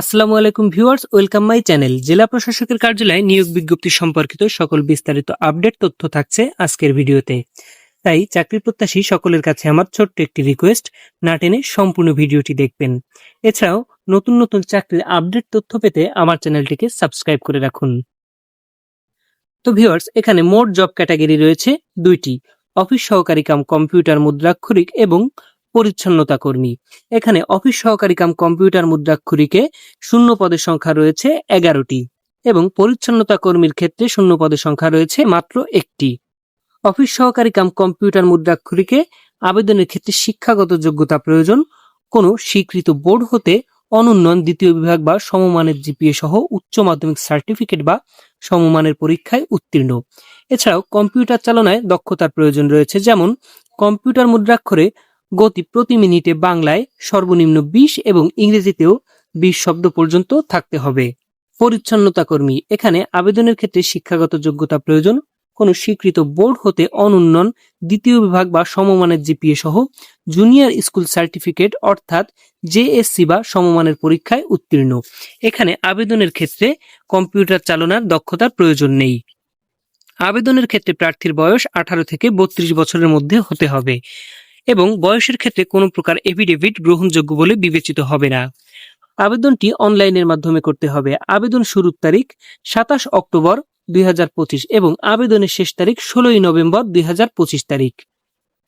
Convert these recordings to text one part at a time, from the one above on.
আসসালামু আলাইকুম viewers, welcome my channel. জেলা প্রশাসকের কার্যালয়ে নিয়োগ বিজ্ঞপ্তি সম্পর্কিত সকল বিস্তারিত আপডেট তথ্য থাকছে আজকের ভিডিওতে। তাই চাকরি প্রত্যাশী সকলের কাছে আমার ছোট্ট একটি রিকোয়েস্ট, না টেনে সম্পূর্ণ ভিডিওটি দেখবেন। এছাড়াও নতুন নতুন চাকরির আপডেট তথ্য পেতে আমার চ্যানেলটিকে সাবস্ক্রাইব করে রাখুন। তো ভিউয়ার্স, এখানে মোট জব ক্যাটাগরি রয়েছে দুইটি। অফিস সহকারী কাম কম্পিউটার, মুদ্রাক্ষরিক এবং পরিচ্ছন্নতা কর্মী। এখানে অফিস সহকারী কাম কম্পিউটার মুদ্রাক্ষরিকে শূন্য পদের সংখ্যা রয়েছে এগারোটি এবং পরিচ্ছন্নতা কর্মীর ক্ষেত্রে শূন্য পদের সংখ্যা রয়েছে মাত্র একটি। অফিস সহকারী কাম কম্পিউটার মুদ্রাক্ষরিকে আবেদনের ক্ষেত্রে শিক্ষাগত যোগ্যতা প্রয়োজন। কোনো স্বীকৃত বোর্ড হতে অনুন্নয়ন, দ্বিতীয় বিভাগ বা সমমানের জিপিএ সহ উচ্চ মাধ্যমিক সার্টিফিকেট বা সমমানের পরীক্ষায় উত্তীর্ণ। এছাড়াও কম্পিউটার চালনায় দক্ষতার প্রয়োজন রয়েছে, যেমন কম্পিউটার মুদ্রাক্ষরে গতি প্রতি মিনিটে বাংলায় সর্বনিম্ন বিশ এবং ইংরেজিতেও বিশ শব্দ পর্যন্ত থাকতে হবে। পরিচ্ছন্নতা কর্মী, এখানে আবেদনের ক্ষেত্রে শিক্ষাগত যোগ্যতা প্রয়োজন। কোনো স্বীকৃত বোর্ড হতে অনুন্নয়ন, দ্বিতীয় বিভাগ বা সমমানের জিপিএ সহ জুনিয়র স্কুল সার্টিফিকেট অর্থাৎ জেএসসি বা সমমানের পরীক্ষায় উত্তীর্ণ। এখানে আবেদনের ক্ষেত্রে কম্পিউটার চালনার দক্ষতার প্রয়োজন নেই। আবেদনের ক্ষেত্রে প্রার্থীর বয়স আঠারো থেকে বত্রিশ বছরের মধ্যে হতে হবে। এবং বয়সের ক্ষেত্রে কোনো প্রকার এফিডেভিট গ্রহণযোগ্য বলে বিবেচিত হবে না। আবেদনটি অনলাইনের মাধ্যমে করতে হবে। আবেদন শুরুর তারিখ সাতাশ অক্টোবর দুই হাজার পঁচিশ এবং আবেদনের শেষ তারিখ ষোলোই নভেম্বর দুই হাজার পঁচিশ তারিখ।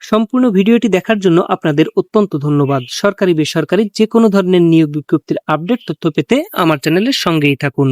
সম্পূর্ণ ভিডিওটি দেখার জন্য আপনাদের অত্যন্ত ধন্যবাদ। সরকারি বেসরকারি যে কোনো ধরনের নিয়োগ বিজ্ঞপ্তির আপডেট তথ্য পেতে আমার চ্যানেলের সঙ্গেই থাকুন।